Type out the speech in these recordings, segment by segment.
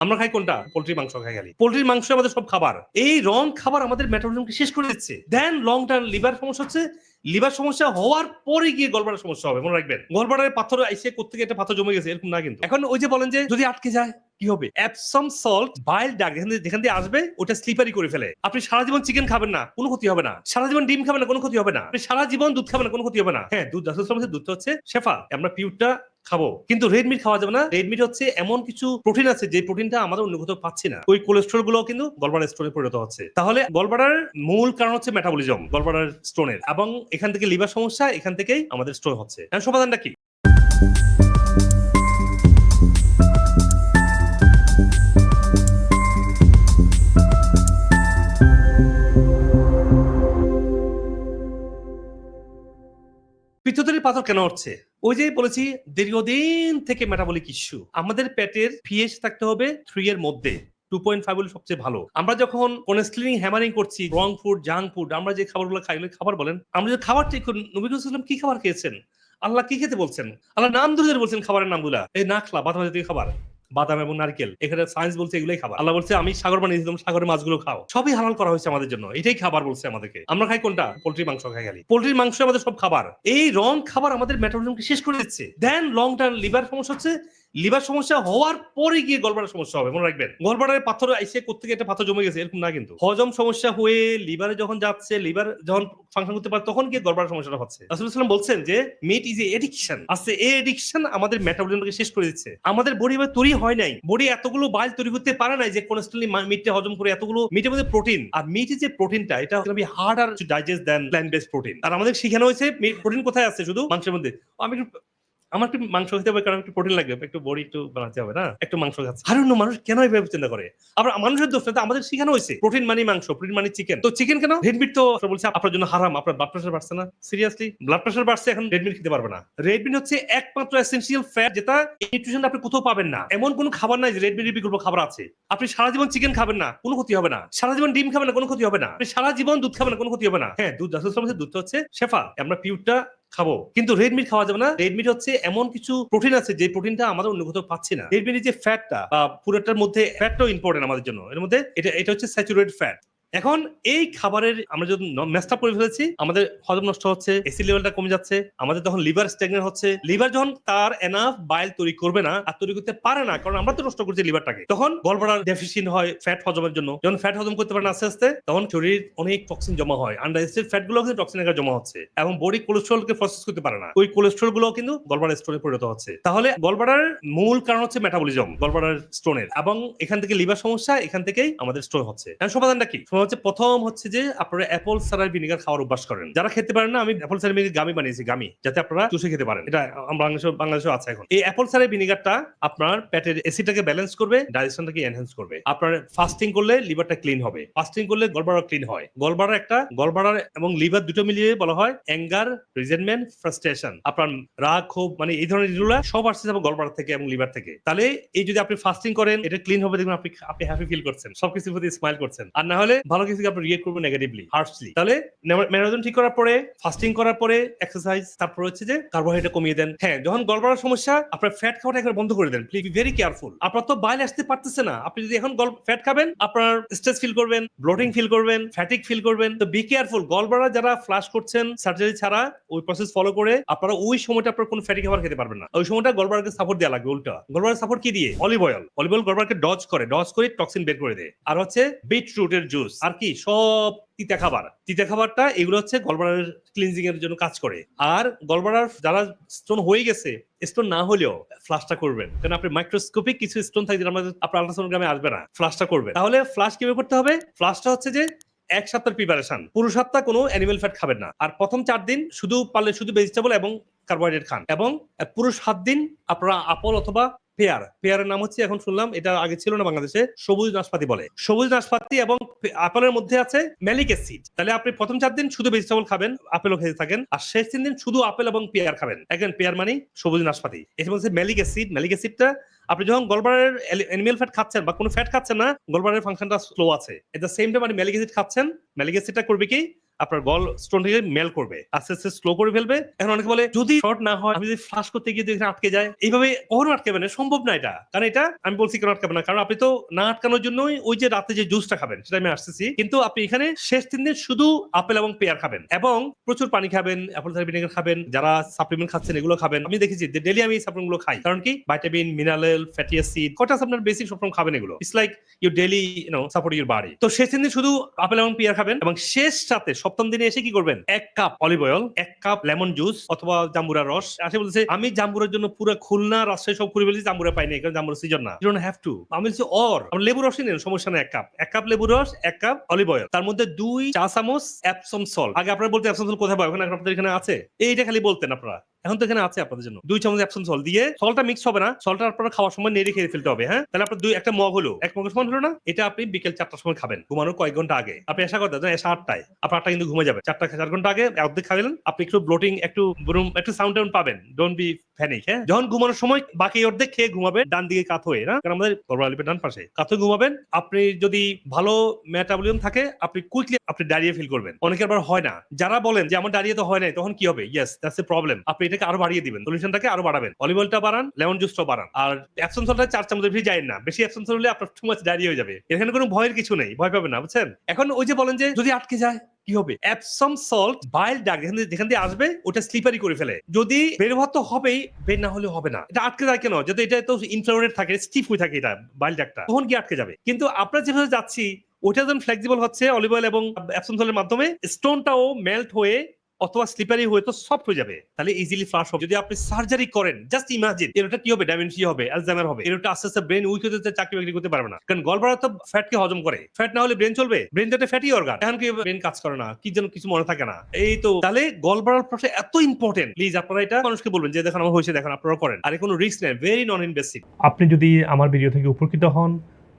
আমরা খাই কোনটা? পোল্ট্রি মাংস খাই খালি। পোলট্রির মাংস আমাদের সব খাবার। এই রং খাবার আমাদের মেটাবলিজমকে শেষ করে দিচ্ছে। দেন লং টার্ম লিভার সমস্যা হচ্ছে। লিভার সমস্যা হওয়ার পরে গিয়ে গলবাড়ার সমস্যা হবে, মনে রাখবেন। গলবারের পাথর আইসে কোথেকে একটা পাথর জমে গেছে, এরকম না কিন্তু। এখন ওই যে বলেন যে, যদি আটকে যায়, কি হবে? অ্যাপসম সল্ট বাইল ডাক যেখান দিয়ে- আসবে, ওটা স্লিপারি করে ফেলে। আপনি সারা জীবন চিকেন খাবেন না, কোনো ক্ষতি হবে না। সারা জীবন ডিম খাবেন না, কোনো ক্ষতি হবে না। আপনি সারা জীবন দুধ খাবেন না, কোনো ক্ষতি হবে না। হ্যাঁ দুধ দুধটা হচ্ছে শেফা। আমরা পিউরটা খাব। কিন্তু রেড মিট খাওয়া যাবে না। রেড মিট হচ্ছে এমন কিছু প্রোটিন আছে যে প্রোটিনটা আমরা অন্য কোথাও পাচ্ছি না। ওই কোলেস্ট্রলগুলো কিন্তু গলবাড়ার স্টোনে পরিণত হচ্ছে। তাহলে গলবাড়ার মূল কারণ হচ্ছে মেটাবলিজম গলবাড়ার স্টোনের এবং এখান থেকে লিভার সমস্যা, এখান থেকেই আমাদের স্টোন হচ্ছে। সমাধানটা কি? পিত্তথলির পাথর কেন হচ্ছে? ওই যে বলেছি, দীর্ঘদিন থেকে মেটাবলিক ইস্যু আমাদের পেটের পিএইচ থাকতে হবে থ্রি এর মধ্যে। টু পয়েন্ট ফাইভ হলে সবচেয়ে ভালো। আমরা যখন কোনেস্ট্রিং হ্যামারিং করছি রং ফুড জাঙ্ক ফুড আমরা যে খাবারগুলো খাই খাবার বলেন, আমরা যে খাবার ঠিক করি নবী সাল্লাম কি খাবার খেয়েছেন? আল্লাহ কি খেতে বলছেন? আল্লাহ নাম ধরে বলছেন খাবারের নামগুলা। এই না খলা বাদাম জাতীয় খাবার। বাদাম এবং নারকেল। এখানে সায়েন্স বলছে এগুলোই খাবার। আল্লাহ বলছে, আমি সাগর বানিয়ে দিলাম সাগরের মাছগুলো খাও। সবই হালাল করা হয়েছে আমাদের জন্য। এটাই খাবার বলছে আমাদেরকে। আমরা খাই কোনটা? পোল্ট্রি মাংস খাই খালি। পোল্ট্রির মাংস আমাদের সব খাবার। এই রং খাবার আমাদের মেটাবলিজমকে শেষ করে দিচ্ছে। দেন লং টার্ম লিভার সমস্যা হচ্ছে লিভার সমস্যা হওয়ার পরে গিয়ে গলবারের সমস্যা হবে, মনে রাখবেন। গলবারের পাথর আইসে কোথেকে একটা পাথর জমে গেছে, এরকম না কিন্তু। হজম সমস্যা হয়ে লিভারে যখন যাচ্ছে, লিভার যখন ফাংশন করতে পারে, তখন গিয়ে গলবারের সমস্যাটা হচ্ছে। রাসূলুল্লাহ বলছেন যে মিট ইজ এ এডিকশন আছে এই এডিকশন আমাদের মেটাবলিজমকে শেষ করে দিচ্ছে। আমাদের বডি এবার তৈরি হয় নাই। বডি এতগুলো বাইল তৈরি করতে পারে নাই যে কোলেস্ট্রল মিটটা হজম করে এতগুলো মিটের মধ্যে প্রোটিন আর মিটের যে প্রোটিনটা এটা আমি হার্ড আর digest then plant based protein আর আমাদের শিখানো হয়েছে প্রোটিন কোথায় আছে শুধু মাংসের মধ্যে? আমি আমার একটু মাংস খেতে হবে, কারণ একটু প্রোটিন লাগবে, একটু বডি একটু বানাতে হবে না? একটু মাংস খাচ্ছে। আর অন্য মানুষ কেন এইভাবে চিন্তা করে? আবার মানুষের দোষ আমাদের শেখানো হয়েছে। প্রোটিন মানে মাংস, প্রোটিন মানে চিকেন। তো চিকেন কেন? রেড মিট তো বলছে, আপনার জন্য হারাম, আপনার ব্লাড প্রেশার বাড়ছে না। সিরিয়াসলি ব্লাড প্রেশার বাড়ছে, এখন রেড মিট খেতে পারবে না। রেড মিট হচ্ছে একমাত্র এসেন্সিয়াল ফ্যাট যেটা নিউট্রিশন আপনি কোথাও পাবেন না। এমন কোনো খাবার নাই যে রেড মিটের বিকল্প খাবার আছে। আপনি সারা জীবন চিকেন খাবেন না, কোনো ক্ষতি হবে না। সারা জীবন ডিম খাবেন না, কোনো ক্ষতি হবে না। আপনি সারা জীবন দুধ খাবেন না, কোনো ক্ষতি হবে না। হ্যাঁ দুধ আসলে দুধটা হচ্ছে শেফা। আমরা পিউরটা খাব। কিন্তু রেডমিট খাওয়া যাবে না। রেডমিট হচ্ছে এমন কিছু প্রোটিন আছে যে প্রোটিনটা আমাদের অন্য কোথাও পাচ্ছি না। রেড মিটের যে ফ্যাটটা বা পুরোটার মধ্যে ফ্যাটটাও ইম্পর্টেন্ট আমাদের জন্য। এর মধ্যে এটা এটা হচ্ছে স্যাচুরেটেড ফ্যাট এখন এই খাবারের আমরা যদি মেসটা করে ফেলেছি, আমাদের হজম নষ্ট হচ্ছে এসিড লেভেলটা কমে যাচ্ছে, আমাদের তখন লিভার স্ট্যাগনেট হচ্ছে। লিভার যখন তার এনাফ বাইল তৈরি করবে না আর তৈরি করতে পারে না, কারণ আমরা তো নষ্ট করছি লিভারটাকে তখন গলবাড়ার ডেফিসিয়েন্ট হয় ফ্যাট হজমের জন্য। যখন ফ্যাট হজম করতে পারে না আস্তে আস্তে, তখন শরীর অনেক টক্সিন জমা হয়। আন্ডারস্টেড ফ্যাটগুলো কিন্তু টক্সিন আকারে জমা হচ্ছে। এবং বডি কোলেস্ট্রলকে প্রসেস করতে পারে না। ওই কোলেস্ট্রলগুলো কিন্তু গলবাড়ার স্টোনে পরিণত হচ্ছে। তাহলে গলবাড়ার মূল কারণ হচ্ছে মেটাবলিজম গলবাড়ার স্টোনের এবং এখান থেকে লিভার সমস্যা, এখান থেকেই আমাদের স্টোন হচ্ছে। সমাধানটা কি? সমাধান হচ্ছে প্রথম হচ্ছে যে আপনারা অ্যাপল সারার ভিনিগার খাওয়ার অভ্যাস করেন। যারা খেতে পারেন না, আমি অ্যাপল সারার ভিনিগার গামি বানিয়েছি গামি যাতে আপনারা চুষে খেতে পারেন। এটা আমরা বাংলাদেশে বাংলাদেশেও আছে এখন। এই অ্যাপল সারার ভিনিগারটা আপনার পেটের এসিডটাকে ব্যালেন্স করবে ডাইজেশনটাকে এনহ্যান্স করবে। আপনার ফাস্টিং করলে লিভারটা ক্লিন হবে। ফাস্টিং করলে গলবাড়া ক্লিন হয়। গলবাড়া একটা গলবাড়ার এবং লিভার দুটো মিলিয়ে বলা হয় অ্যাঙ্গার রিজেন্টমেন্ট ফ্রাস্ট্রেশন আপনার রাগ, ক্ষোভ মানে এই ধরনের জিনিসগুলো সব আসছে যাবে গলবাড়া থেকে এবং লিভার থেকে। তাহলে এই যদি আপনি ফাস্টিং করেন, এটা ক্লিন হবে, দেখবেন আপনি আপনি হ্যাপি ফিল করছেন। সবকিছুর প্রতি স্মাইল করছেন। আর না হলে ভালো কিছু আপনি রিয়েক্ট করবেন নেগেটিভলি হার্শলি তাহলে ম্যারাথন ঠিক করার পরে ফাস্টিং করার পরে এক্সারসাইজ তারপর হচ্ছে যে কার্বোহাইড্রেট কমিয়ে দেন। হ্যাঁ যখন গলবাড়ার সমস্যা, আপনার ফ্যাট খাওয়াটা একবার বন্ধ করে দেন। প্লিজ বি ভেরি কেয়ারফুল আপনার তো বাইরে আসতে পারতেছে না। আপনি যদি এখন ফ্যাট খাবেন, আপনার স্ট্রেস ফিল করবেন ব্লোটিং ফিল করবেন ফ্যাটিক ফিল করবেন। তো বি কেয়ারফুল গলবাড়া যারা ফ্লাশ করছেন সার্জারি ছাড়া, ওই প্রসেস ফলো করে, আপনারা ওই সময়টা আপনার কোনো ফ্যাটি খাবার খেতে পারবেন না। ওই সময়টা গলবাড়াকে সাপোর্ট দেওয়া লাগবে উল্টা। গলবাড়ার সাপোর্ট কি দিয়ে? অলিভ অয়েল অলিভ অয়েল গলবাড়াকে ডজ করে। ডজ করে টক্সিন বের করে দেয়। আর হচ্ছে বিট রুটের জুস আর কি, সব তিতা খাবার। তিতা খাবারটা এগুলো হচ্ছে গলবাড়ার ক্লিনজিং এর জন্য কাজ করে। আর গলবাড়ার যারা স্টোন হয়ে গেছে স্টোন না হলেও ফ্লাশটা করবেন। কারণ আপনি মাইক্রোস্কোপিক কিছু স্টোন থাকে যেটা আমাদের আপনার আলট্রাসোনোগ্রামে আসবে না। ফ্লাশটা করবেন। তাহলে ফ্লাশ কীভাবে করতে হবে? ফ্লাশটা হচ্ছে যে এক সপ্তাহের প্রিপারেশন পুরো সপ্তাহ কোনো অ্যানিমেল ফ্যাট খাবেন না। আর প্রথম চার দিন শুধু পারলে শুধু ভেজিটেবল এবং কার্বোহাইড্রেট খান। এবং পুরো সাত দিন আপনারা আপল অথবা পেয়ার। পেয়ারের নাম হচ্ছে, এখন শুনলাম, এটা আগে ছিল না বাংলাদেশে, সবুজ নাশপাতি বলে। সবুজ নাশপাতি এবং আপেলের মধ্যে আছে ম্যালিক অ্যাসিড। তাহলে আপনি প্রথম চার দিন শুধু ভেজিটেবল খাবেন, আপেলও খেতে থাকেন। আর শেষ তিন দিন শুধু আপেল এবং পেয়ার খাবেন। এখন পেয়ার মানে সবুজ নাশপাতি। এটা বলছে ম্যালিক অ্যাসিড। ম্যালিক অ্যাসিডটা আপনি যখন গলবারের অ্যানিমেল ফ্যাট খাচ্ছেন বা কোনো ফ্যাট খাচ্ছেন না, গলবারের ফাংশনটা স্লো আছে। এট দ্য সেম টাইম আপনি ম্যালিক অ্যাসিড খাচ্ছেন। ম্যালিক অ্যাসিডটা করবে কি? আপনার গল স্টোন থেকে মেল করবে। আস্তে আস্তে স্লো করে ফেলবে। এখন অনেকে বলে, যদি শর্ট না হয়, আমি যদি ফ্লাশ করতে গিয়ে যদি আটকে যায়, এইভাবে কখনো আটকাবে না, সম্ভব না এটা। কারণ এটা আমি বলছি কেন আটকাবে না? কারণ আপনি তো না আটকানোর জন্যই ওই যে রাতে যে জুসটা খাবেন, সেটা আমি আসতেছি। কিন্তু আপনি এখানে শেষ তিন দিন শুধু আপেল এবং পেয়ার খাবেন। এবং প্রচুর পানি খাবেন অ্যাপল সাইডার ভিনেগার খাবেন, যারা সাপ্লিমেন্ট খাচ্ছেন, এগুলো খাবেন। আমি দেখেছি যে ডেলি আমি এই সাপ্লিমেন্টগুলো খাই। কারণ কি? ভাইটামিন মিনারেল ফ্যাটি অ্যাসিড কটা আপনার বেসিক সবসময় খাবেন এগুলো। It's like you daily you know support your বাড়ি তো শেষ তিন দিন শুধু আপেল এবং পেয়ার খাবেন এবং শেষ সাথে সপ্তম দিনে এসে কি করবেন? এক কাপ অলিভ অয়েল এক কাপ লেমন জুস অথবা জাম্বুরা রস। আসে বলছে, আমি জাম্বুরার জন্য পুরো খুলনা, রাজশাহী সব ঘুরে ফেলেছি, জাম্বুরা পাইনি, কারণ জাম্বুরা সিজন না। ইউ হ্যাভ টু আমি বলছি অর আপনি লেবু রসই নেন, সমস্যা না এক কাপ। এক কাপ লেবু রস, এক কাপ অলিভ অয়েল তার মধ্যে দুই চা চামচ অ্যাপসম সল আগে আপনারা বলতে অ্যাপসম সল কোথায় পাবেন এখন আপনাদের এখানে আছে? এইটা খালি বলতেন আপনারা। এখন তো এখানে আছে আপনাদের জন্য। দুই চামচ অ্যাপসন সল দিয়ে সলটা মিক্স হবে না সলটা আপনারা খাওয়ার সময় নেড়ে খেয়ে ফেলতে হবে হ্যাঁ? তাহলে আপনার দুই, একটা মগ হলো। এক মগের সমান হলো না, এটা আপনি বিকেল চারটার সময় খাবেন। ঘুমানোর কয়েক ঘণ্টা আগে। আপনি আশা করতেন এসে আটটায়। আপনার আটটা কিন্তু ঘুমে যাবে। চারটা, চার ঘণ্টা আগে অর্ধেক খাবেন। আপনি একটু ব্লোটিং একটু একটু সাউন্ড টাউন পাবেন। ডোন্ট বি প্যানিক হ্যাঁ? যখন ঘুমানোর সময় বাকি অর্ধেক খেয়ে ঘুমাবেন, ডান দিকে কাত হয়ে, না? কারণ আমাদের গর্ভালিপের ডান পাশে। কাত হয়ে ঘুমাবেন। আপনি যদি ভালো মেটাবলিয়াম থাকে, আপনি কুইকলি আপনি ডায়রিয়া ফিল করবেন। অনেকের আবার হয় না। যারা বলেন যে, আমার ডায়রিয়া তো হয় নাই, তখন কি হবে? ইয়েস দ্যাটস এ প্রবলেম আপনি এটাকে আরও বাড়িয়ে দিবেন। সলিউশনটাকে আরও বাড়াবেন। অলিভ অয়েলটা বাড়ান লেমন জুসটা বাড়ান। আর অ্যাপসন সলটা চার চামচের বেশি যায় না। বেশি অ্যাপসন সল হলে আপনার টু মাছ ডায়রিয়া হয়ে যাবে। এখানে কোনো ভয়ের কিছু নেই। ভয় পাবেন না, বুঝছেন? এখন ওই যে বলেন যে যদি আটকে যায়, কি হবে? সল্ট বাইল ডাক যেখান দিয়ে- আসবে, ওটা স্লিপারি করে ফেলে। যদি বের হওয়া তো হবেই, বের না হলে হবে না। এটা আটকে যায় কেন? যদি এটা তো ইনফ্লামেটেড থাকে স্টিফ হয়ে থাকে এটা বাইল ডাকটা তখন কি আটকে যাবে? কিন্তু আপনার যেভাবে যাচ্ছি ওটা ফ্লেক্সিবল হচ্ছে অলিভ অয়েল এবং অ্যাপসম সলের মাধ্যমে স্টোনটাও মেল্ট হয়ে অথবা স্লিপারি হয়ে তো সফট হয়ে যাবে। তাহলে ইজিলি ফ্লাশ হবে। যদি আপনি সার্জারি করেন জাস্ট ইমাজিন এটা কি হবে? ডাইমেনশি হবে অ্যালজাইমার হবে। এটা আস্তে আস্তে ব্রেন উইক হতে চাকরি বাকরি করতে পারবে না। কারণ গলবাড়া তো ফ্যাটকে হজম করে। ফ্যাট না হলে ব্রেন চলবে। ব্রেন তো ফ্যাটি অর্গান এখন কি ব্রেন কাজ করে না? কি যেন কিছু মনে থাকে না। এই তো, তাহলে গলবাড়ার প্রসেস এত ইম্পর্টেন্ট প্লিজ আপনারা এটা মানুষকে বলবেন যে, দেখুন, আমার হয়েছে, দেখেন আপনারা করেন। আর কোনো রিস্ক নেই ভেরি নন ইনভেসিভ আপনি যদি আমার ভিডিও থেকে উপকৃত হন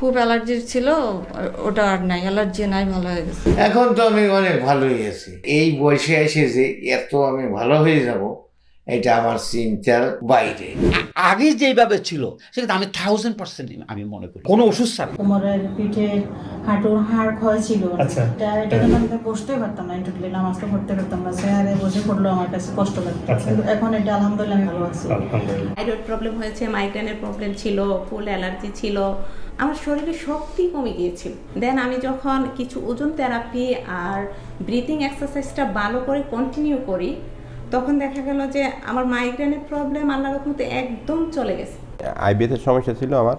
খুব অ্যালার্জি ছিল, ওটা আর নাই, অ্যালার্জি নাই, ভালো হয়ে গেছে। এখন তো আমি অনেক ভালোই আছি। এই বয়সে এসে যে এত আমি ভালো হয়ে যাব এটা আমার চিন্তার বাইরে। আগে যেভাবে ছিল সেটা আমি থাউজেন্ড পার্সেন্ট আমি মনে করি। কোনো ওষুধ ছাড়া। কোমরের পিঠে হাঁটুর হাড় ক্ষয় ছিল। আচ্ছা। এটা আমি বসতে পারতাম না ইন্টুটলি নামাজ তো পড়তে পারতাম না। চেয়ারে বসে পড়লেও আমার কাছে কষ্ট লাগতো। আচ্ছা। কিন্তু এখন এটা আলহামদুলিল্লাহ আমি ভালো আছি। থাইরয়েড প্রবলেম হয়েছে মাইগ্রেনের প্রবলেম ছিল ফুল অ্যালার্জি ছিল। আমার শরীরে শক্তি কমে গিয়েছিল। দেন আমি যখন কিছু ওজন থেরাপি আর ব্রিথিং এক্সারসাইজটা ভালো করে কন্টিনিউ করি তখন দেখা গেল যে আমার মাইগ্রেনের প্রবলেম আল্লাহ রকমতে একদম চলে গেছে। আইবিএসের সমস্যা ছিল আমার।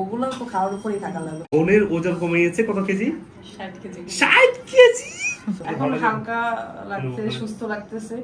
ওগুলো তো খাওয়ার উপরেই থাকা লাগল বোনের ওজন কমে গেছে কত কেজি? ষাট কেজি। ষাট কেজি? এখন হালকা লাগতেছে সুস্থ লাগতেছে।